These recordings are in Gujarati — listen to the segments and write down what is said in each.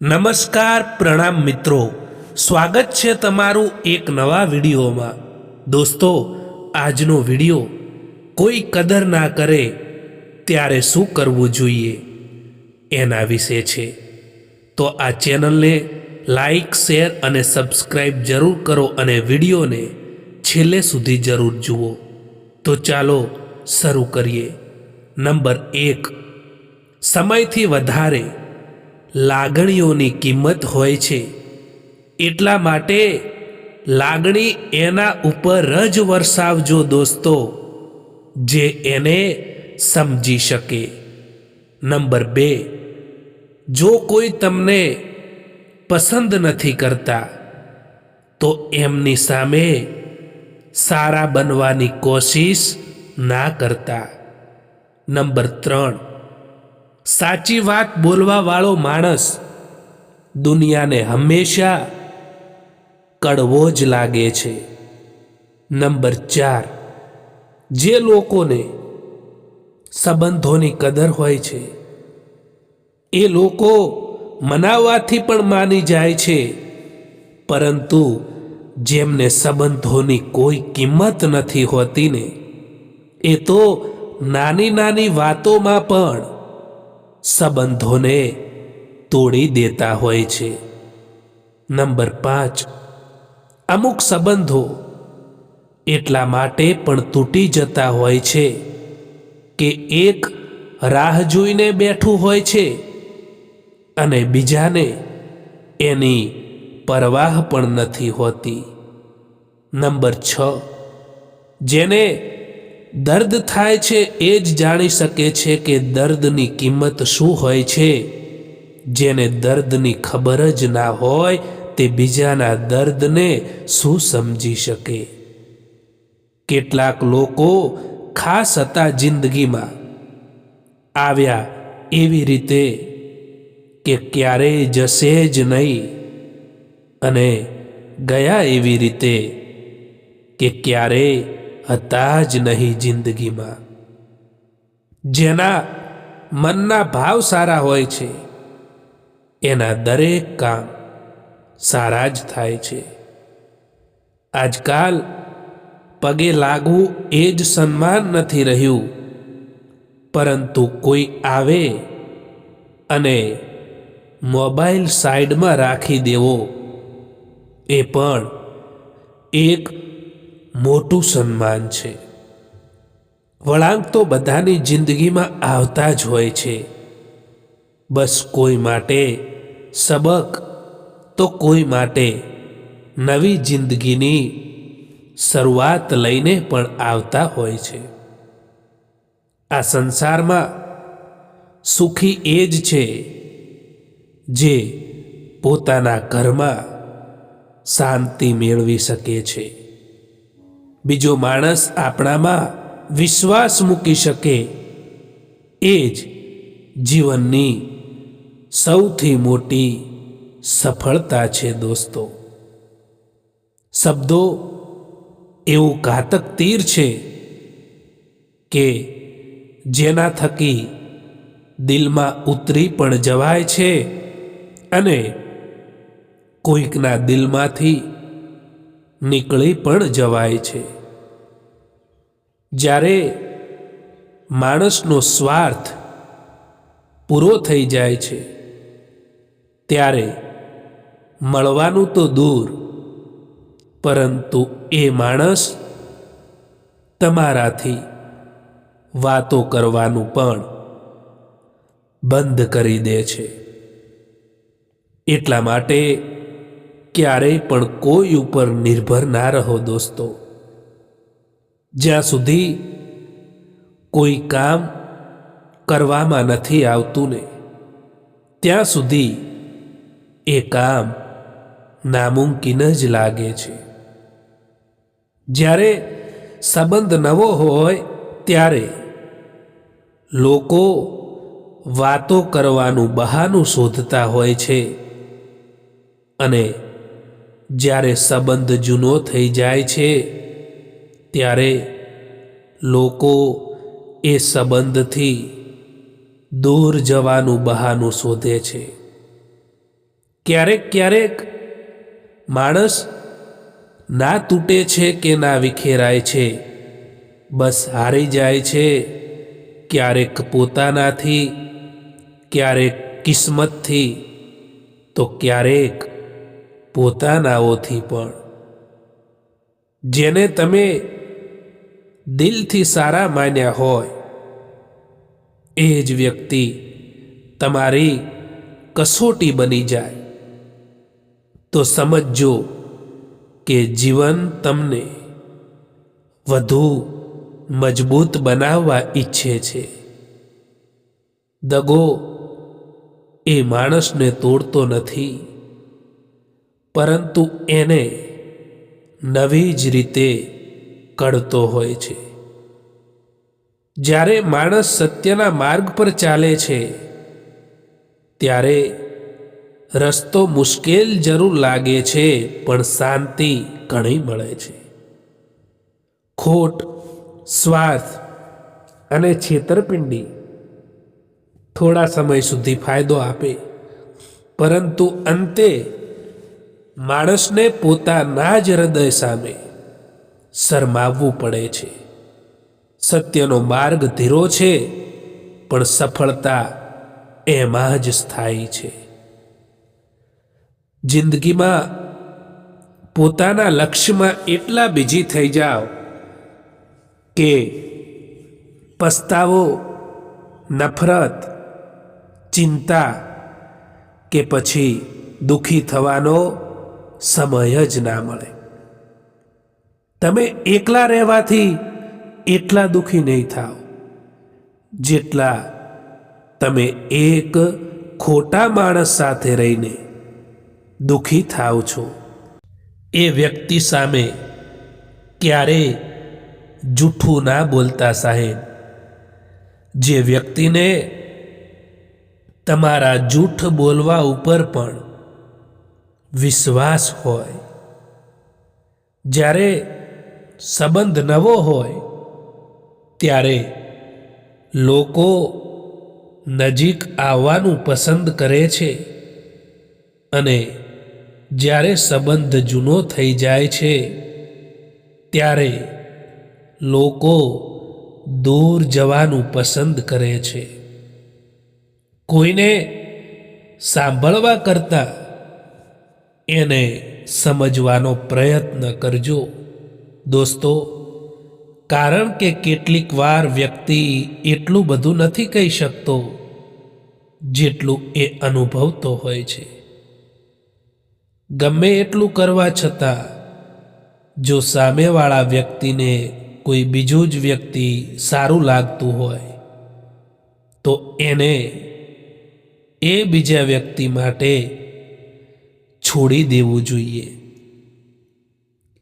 નમસ્કાર પ્રણામ મિત્રો. સ્વાગત છે તમારું એક નવા વિડીયોમાં. દોસ્તો, આજનો વીડિયો કોઈ કદર ના કરે ત્યારે શું કરવું જોઈએ એના વિશે છે. તો આ ચેનલને લાઈક, શેર અને સબસ્ક્રાઈબ જરૂર કરો અને વિડીયોને છેલ્લે સુધી જરૂર જુઓ. તો ચાલો શરૂ કરીએ. નંબર એક. સમયથી વધારે લાગણીઓની કિંમત હોય છે. એટલા માટે લાગણી એના ઉપર જ વરસાવજો દોસ્તો, જે એને સમજી શકે. નંબર બે, જો કોઈ તમને પસંદ નથી કરતા, તો એમની સામે સારા બનવાની કોશિશ ના કરતા. નંબર ત્રણ સાચી વાત બોલવાવાળો માણસ દુનિયાને હંમેશા કડવો જ લાગે છે. નંબર ચાર, જે લોકોને સંબંધોની કદર હોય છે, એ લોકો મનાવવાથી પણ માની જાય છે, પરંતુ જેમને સંબંધોની કોઈ કિંમત નથી હોતી ને, એ તો નાની નાની વાતોમાં પણ સંબંધોને તોડી દેતા હોય છે. નંબર પાંચ. અમુક સંબંધો એટલા માટે પણ તૂટી જતા હોય છે કે એક રાહ જોઈને બેઠું હોય છે અને બીજાને એની પરવાહ પણ નથી હોતી. નંબર છ. જેને દર્દ થાય છે એ જ જાણી શકે છે કે દર્દની કિંમત શું હોય છે. જેને દર્દની ખબર જ ના હોય તે બીજાના દર્દને શું સમજી શકે? કેટલાક લોકો ખાસ હતા જિંદગીમાં. આવ્યા એવી રીતે કે ક્યારેય જશે જ નહીં. અને ગયા એવી રીતે કે ક્યારેય હતા જ નહીં જિંદગીમાં. જેના મનના ભાવ સારા હોય છે, એના દરેક કામ સારા જ થાય છે. આજકાલ પગે લાગવું એ જ સન્માન નથી રહ્યું, પરંતુ કોઈ આવે અને મોબાઈલ સાઈડમાં રાખી દેવો, એ પણ એક મોટું સન્માન છે. વળાંક તો બધાની જિંદગીમાં આવતા જ હોય છે. બસ કોઈ માટે સબક તો કોઈ માટે નવી જિંદગીની શરૂઆત લઈને પણ આવતા હોય છે. આ સંસારમાં સુખી એ જ છે જે પોતાના ઘરમાં શાંતિ મેળવી શકે છે. બીજો માણસ આપણામાં વિશ્વાસ મૂકી શકે એ જ જીવનની સૌથી મોટી સફળતા છે દોસ્તો. શબ્દો એવું ઘાતક તીર છે કે જેના થકી દિલમાં ઉતરી પણ જવાય છે અને કોઈકના દિલમાંથી નીકળી પણ જવાય છે. જ્યારે માણસનો સ્વાર્થ પૂરો થઈ જાય છે, ત્યારે મળવાનું તો દૂર, પરંતુ એ માણસ તમારાથી વાતો કરવાનું પણ બંધ કરી દે છે. એટલા માટે ક્યારેય પણ કોઈ ઉપર નિર્ભર ના રહો દોસ્તો. જ્યાં સુધી કોઈ કામ કરવામાં નથી આવતું ને, ત્યાં સુધી એ કામ નામુમકિન જ લાગે છે. જ્યારે સંબંધ નવો હોય ત્યારે લોકો વાતો કરવાનું બહાનું શોધતા હોય છે અને જ્યારે સંબંધ જૂનો થઈ જાય છે, ત્યારે લોકો એ સંબંધથી દૂર જવાનું બહાનું શોધે છે. ક્યારેક ક્યારેક માણસ ના તૂટે છે કે ના વિખેરાય છે, બસ હારી જાય છે, ક્યારેક પોતાનાથી, ક્યારેક કિસ્મતથી, તો ક્યારેક પોતાનાઓથી પણ. જેને તમે દિલથી સારા માન્યા હોય, એ જ વ્યક્તિ તમારી કસોટી બની જાય. તો સમજજો કે જીવન તમને વધુ મજબૂત બનાવવા ઈચ્છે છે. દગો એ માણસને તોડતો નથી. પરંતુ એને નવી જ રીતે કળતો હોય છે. જ્યારે માણસ સત્યના માર્ગ પર ચાલે છે, ત્યારે રસ્તો મુશ્કેલ જરૂર લાગે છે, પણ શાંતિ ઘણી મળે છે. ખોટ, સ્વાર્થ અને છેતરપિંડી થોડા સમય સુધી ફાયદો આપે, પરંતુ અંતે માણસને પોતાના જ હૃદય સામે શરમાવવું પડે છે. સત્યનો માર્ગ ધીરો છે, પણ સફળતા એમાં જ સ્થાયી છે. જિંદગીમાં પોતાના લક્ષ્યમાં એટલા બીજી થઈ જાઓ કે પસ્તાવો, નફરત, ચિંતા કે પછી દુઃખી થવાનો સમય જ ના મળે. તમે એકલા રહેવાથી એટલા દુઃખી નહીં થાવ. જેટલા તમે એક ખોટા માણસ સાથે રહીને દુઃખી થાવ છો. એ વ્યક્તિ સામે ક્યારે જૂઠું ના બોલતા સાહેબ. જે વ્યક્તિને તમારા જૂઠ બોલવા ઉપર પણ વિશ્વાસ હોય, જ્યારે સંબંધ નવો હોય, ત્યારે લોકો નજીક આવવાનું પસંદ કરે છે અને જ્યારે સંબંધ જૂનો થઈ જાય છે, ત્યારે લોકો દૂર જવાનું પસંદ કરે છે. કોઈને સાંભળવા કરતાં એને સમજવાનો પ્રયત્ન કરજો. દોસ્તો, કારણ કે કેટલીક વાર વ્યક્તિ એટલું બધું નથી કહી શકતો જેટલું એ અનુભવતો હોય છે. ગમે એટલું કરવા છતાં, જો સામેવાળા વ્યક્તિને કોઈ બીજું જ વ્યક્તિ સારું લાગતું હોય, તો એને એ બીજા વ્યક્તિ માટે છોડી દેવું જોઈએ.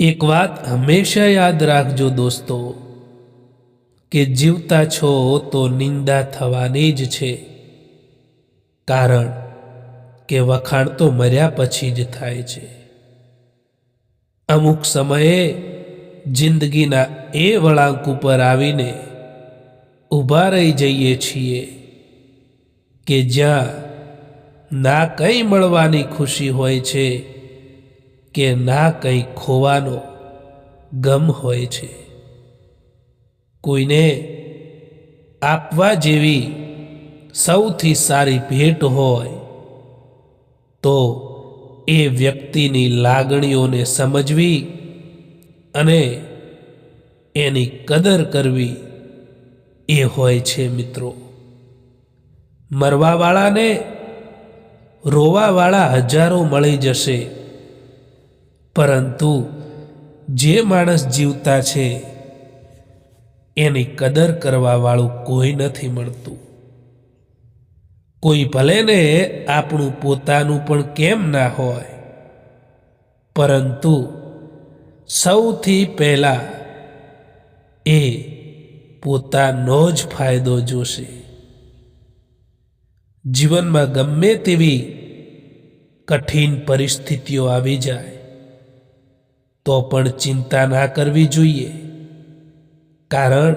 એક વાત હંમેશા યાદ રાખજો દોસ્તો, કે જીવતા છો તો નિંદા થવાની જ છે. કારણ કે વખાણ તો મર્યા પછી જ થાય છે. અમુક સમયે જિંદગીના એ વળાંક ઉપર આવીને ઊભા રહી જઈએ છીએ કે જ્યાં ના કંઈ મળવાની ખુશી હોય છે કે ના કંઈ ખોવાનો ગમ હોય છે. કોઈને આપવા જેવી સૌથી સારી ભેટ હોય તો એ વ્યક્તિની લાગણીઓને સમજવી અને એની કદર કરવી એ હોય છે મિત્રો. મરવાવાળાને રોવાવાળા હજારો મળી જશે. પરંતુ જે માણસ જીવતા છે, એની કદર કરવાવાળું કોઈ નથી મળતું. કોઈ ભલે ને આપણું પોતાનું પણ કેમ ના હોય. પરંતુ સૌથી પહેલાં એ પોતાનો જ ફાયદો જોશે. જીવનમાં ગમે તેવી કઠિન પરિસ્થિતિઓ આવી જાય, તો પણ ચિંતા ના કરવી જોઈએ. કારણ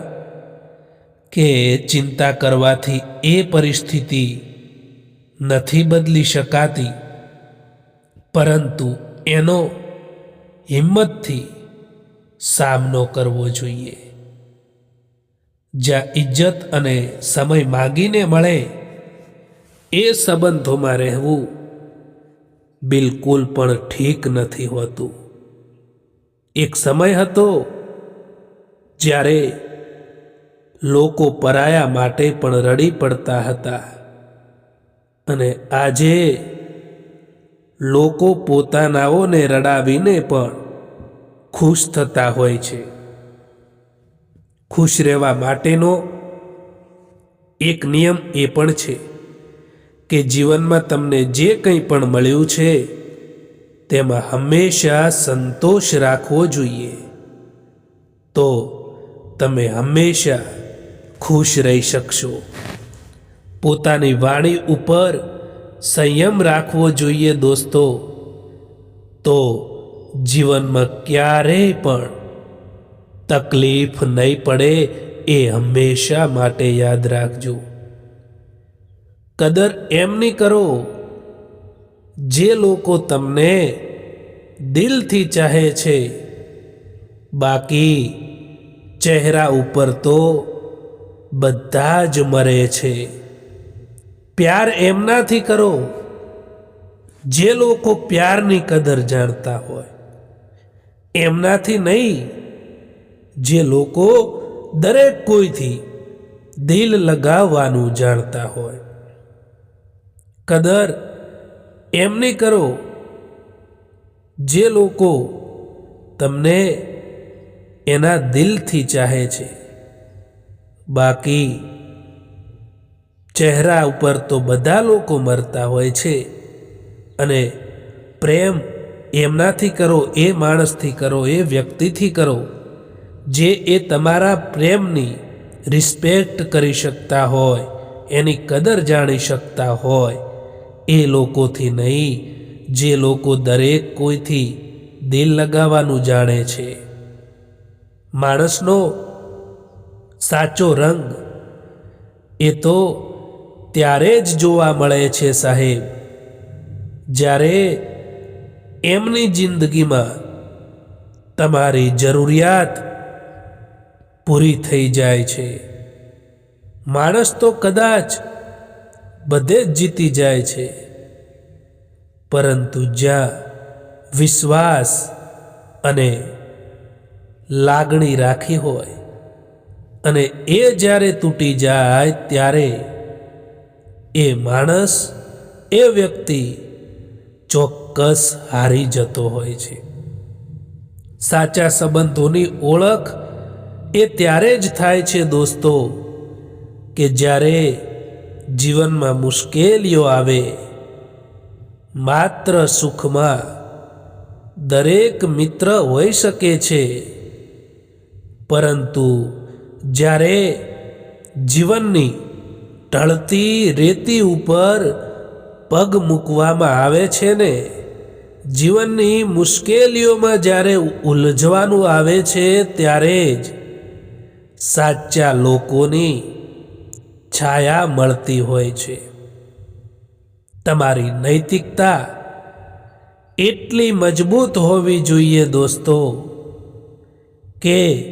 કે ચિંતા કરવાથી એ પરિસ્થિતિ નથી બદલી શકાતી. પરંતુ એનો હિંમતથી સામનો કરવો જોઈએ. જ્યાં ઇજ્જત અને સમય માગીને મળે એ સંબંધોમાં રહેવું બિલકુલ પણ ઠીક નથી હોતું. એક સમય હતો જ્યારે લોકો પરાયા માટે પણ રડી પડતા હતા અને આજે લોકો પોતાનાઓને રડાવીને પણ ખુશ થતા હોય છે. ખુશ રહેવા માટેનો એક નિયમ એ પણ છે. કે જીવનમાં તમને જે કંઈ પણ મળ્યું છે, તેમાં હંમેશા સંતોષ રાખવો જોઈએ. તો તમે હંમેશા ખુશ રહી શકશો. પોતાની વાણી ઉપર સંયમ રાખવો જોઈએ દોસ્તો. તો જીવનમાં ક્યારેય પણ તકલીફ નહીં પડે એ હંમેશા માટે યાદ રાખજો. કદર એમની કરો, જે લોકો તમને દિલથી ચાહે છે. બાકી ચહેરા ઉપર તો બધા જ મરે છે. પ્યાર એમનાથી કરો, જે લોકો પ્યારની કદર જાણતા હોય. એમનાથી નહીં, જે લોકો દરેક કોઈથી દિલ લગાવવાનું જાણતા હોય. કદર એમની કરો જે લોકો તમને એના દિલથી ચાહે છે. બાકી ચહેરા ઉપર તો બધા લોકો મરતા હોય છે અને પ્રેમ એમનાથી કરો, એ માણસથી કરો, એ વ્યક્તિથી કરો, જે એ તમારા પ્રેમની રિસ્પેક્ટ કરી શકતા હોય, એની કદર જાણી શકતા હોય એ લોકોથી નહીં, જે લોકો દરેક કોઈથી દિલ લગાવવાનું જાણે છે. માણસનો સાચો રંગ, એ તો ત્યારે જ જોવા મળે છે સાહેબ, જ્યારે એમની જિંદગીમાં તમારી જરૂરિયાત પૂરી થઈ જાય છે. માણસ તો કદાચ બધે જ જીતી જાય છે. પરંતુ જ્યાં વિશ્વાસ અને લાગણી રાખી હોય અને એ જ્યારે તૂટી જાય ત્યારે એ માણસ, એ વ્યક્તિ ચોક્કસ હારી જતો હોય છે. સાચા સંબંધોની ઓળખ એ ત્યારે જ થાય છે દોસ્તો કે જ્યારે જીવનમાં મુશ્કેલીઓ આવે. માત્ર સુખમાં દરેક મિત્ર હોઈ શકે છે. પરંતુ જ્યારે જીવનની ઢળતી રેતી ઉપર પગ મૂકવામાં આવે છે ને, જીવનની મુશ્કેલીઓમાં જ્યારે ઉલઝવાનું આવે છે, ત્યારે જ સાચા લોકોની છાયા મળતી હોય છે. તમારી નૈતિકતા એટલી મજબૂત હોવી જોઈએ દોસ્તો, કે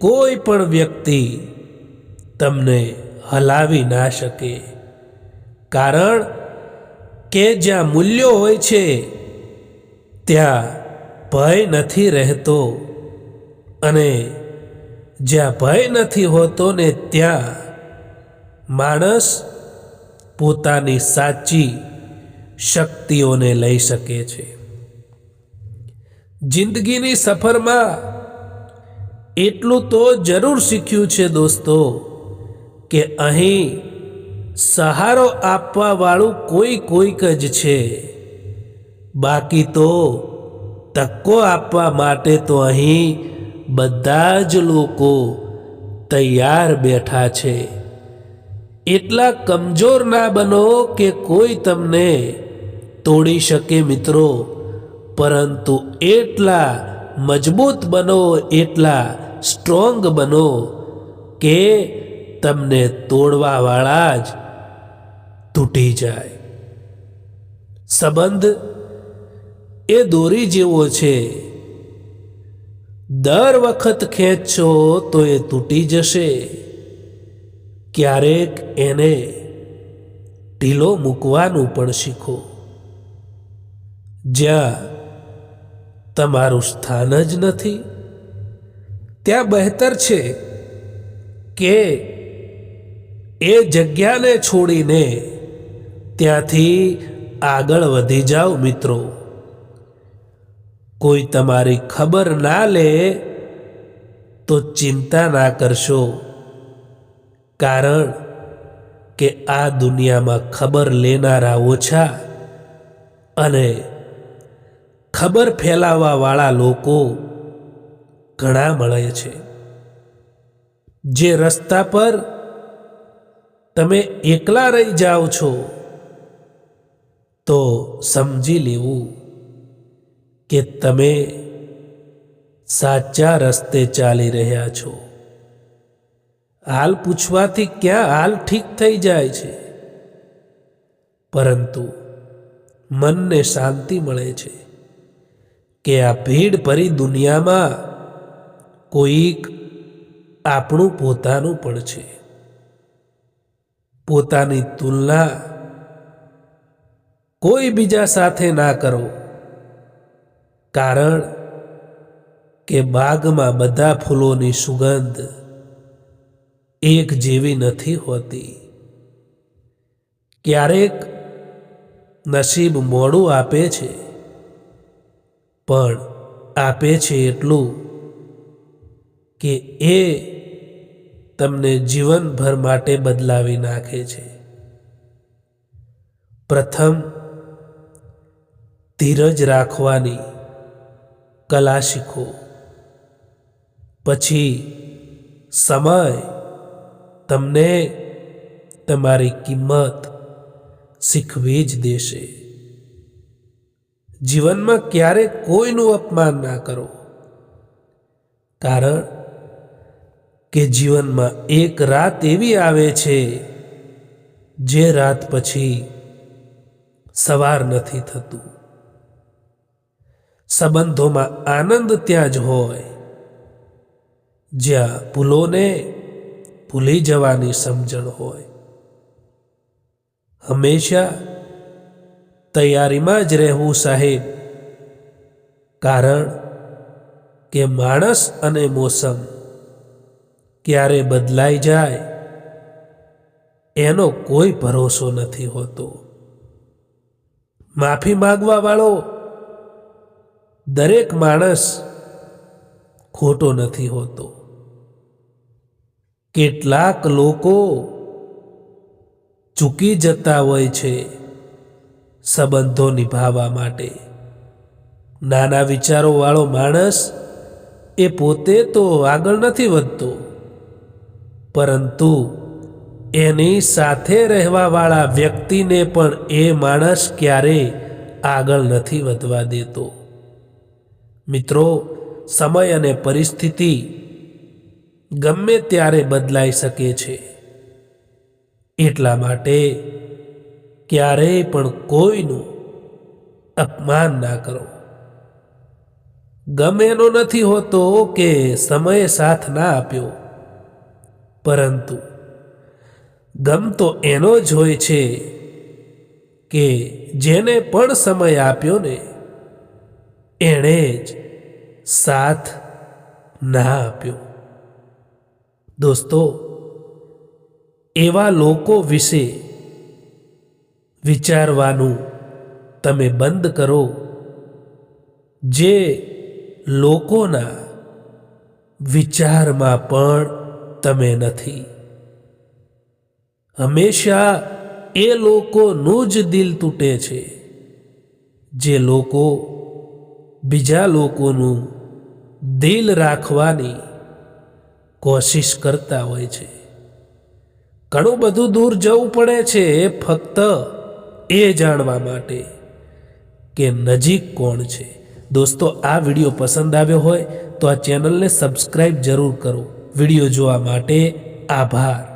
કોઈ પણ વ્યક્તિ તમને હલાવી ના શકે. કારણ કે જ્યાં મૂલ્યો હોય છે, ત્યાં ભય નથી રહેતો. અને જ્યાં ભય નથી હોતો ને ત્યાં માણસ પોતાની સાચી શક્તિઓને લઈ શકે છે. જિંદગીની સફરમાં એટલું તો જરૂર શીખ્યું છે દોસ્તો કે અહીં સહારો આપવાવાળું કોઈ કોઈક જ છે. બાકી તો તકો આપવા માટે તો અહીં બધા જ લોકો તૈયાર બેઠા છે. એટલા કમજોર ના બનો કે કોઈ તમને તોડી શકે મિત્રો. પરંતુ એટલા મજબૂત બનો, એટલા સ્ટ્રોંગ બનો કે તમને તોડવાવાળા જ તૂટી જાય. સંબંધ એ દોરી જેવો છે. દર વખત ખેંચશો તો એ તૂટી જશે. ક્યારેક એને ઢીલો મૂકવાનું પણ શીખો. જ્યાં તમારું સ્થાન જ નથી, ત્યાં બહેતર છે કે એ જગ્યાને છોડીને ત્યાંથી આગળ વધી જાઓ મિત્રો. કોઈ તમારી ખબર ના લે તો ચિંતા ના કરશો. કારણ કે આ દુનિયામાં ખબર લેનારા ઓછા અને ખબર ફેલાવવાવાળા લોકો ઘણા મળે છે. જે રસ્તા પર તમે એકલા રહી જાઓ છો, તો સમજી લેવું કે તમે સાચા રસ્તે ચાલી રહ્યા છો. હાલ પૂછવાથી ક્યાં હાલ ઠીક થઈ જાય છે? પરંતુ મનને શાંતિ મળે છે કે આ ભીડ ભરી દુનિયામાં કોઈક આપણું પોતાનું પણ છે. પોતાની તુલના કોઈ બીજા સાથે ના કરો. કારણ કે બાગમાં બધા ફૂલોની સુગંધ એક જેવી નથી હોતી. ક્યારેક નસીબ મોડું આપે છે, પણ આપે છે એટલું કે એ તમને જીવનભર માટે બદલાવી નાખે છે. પ્રથમ, ધીરજ રાખવાની કલા શીખો. પછી સમય તમને તમારી કિંમત શીખવી જ દેશે. જીવનમાં ક્યારે કોઈનું અપમાન ના કરો. કારણ કે જીવનમાં એક રાત એવી આવે છે, જે રાત પછી સવાર નથી થતું. સંબંધોમાં આનંદ ત્યાં જ હોય. જ્યાં ભૂલોને ભૂલી જવાની સમજણ હોય. હંમેશા તૈયારીમાં જ રહેવું સાહેબ. કારણ કે માણસ અને મોસમ ક્યારે બદલાઈ જાય એનો કોઈ ભરોસો નથી હોતો. માફી માગવા વાળો દરેક માણસ ખોટો નથી હોતો. કેટલાક લોકો ચૂકી જતા હોય છે સંબંધો નિભાવવા માટે. નાના વિચારોવાળો માણસ એ પોતે તો આગળ નથી વધતો. પરંતુ એની સાથે રહેવાવાળા વ્યક્તિને પણ એ માણસ ક્યારેય આગળ નથી વધવા દેતો. મિત્રો, સમય અને પરિસ્થિતિ ગમે ત્યારે બદલાઈ શકે છે. એટલા માટે ક્યારેય પણ કોઈનું અપમાન ના કરો. ગમે એનો નથી હોતો કે સમયે સાથ ના આપ્યો. પરંતુ ગમ તો એનો જ હોય છે કે જેને પણ સમય આપ્યો ને, એણે જ સાથ ના આપ્યો. દોસ્તો, એવા લોકો વિશે વિચારવાનું તમે બંધ કરો જે લોકોના વિચારમાં પણ તમે નથી. હંમેશા એ લોકોનું જ દિલ તૂટે છે જે લોકો બીજા લોકોનું દિલ રાખવાની કોશિશ કરતા હોય છે. ઘણું બધું દૂર જવું પડે છે ફક્ત એ જાણવા માટે કે નજીક કોણ છે. દોસ્તો, આ વીડિયો પસંદ આવ્યો હોય તો આ ચેનલને સબસ્ક્રાઈબ જરૂર કરો. વીડિયો જોવા માટે આભાર.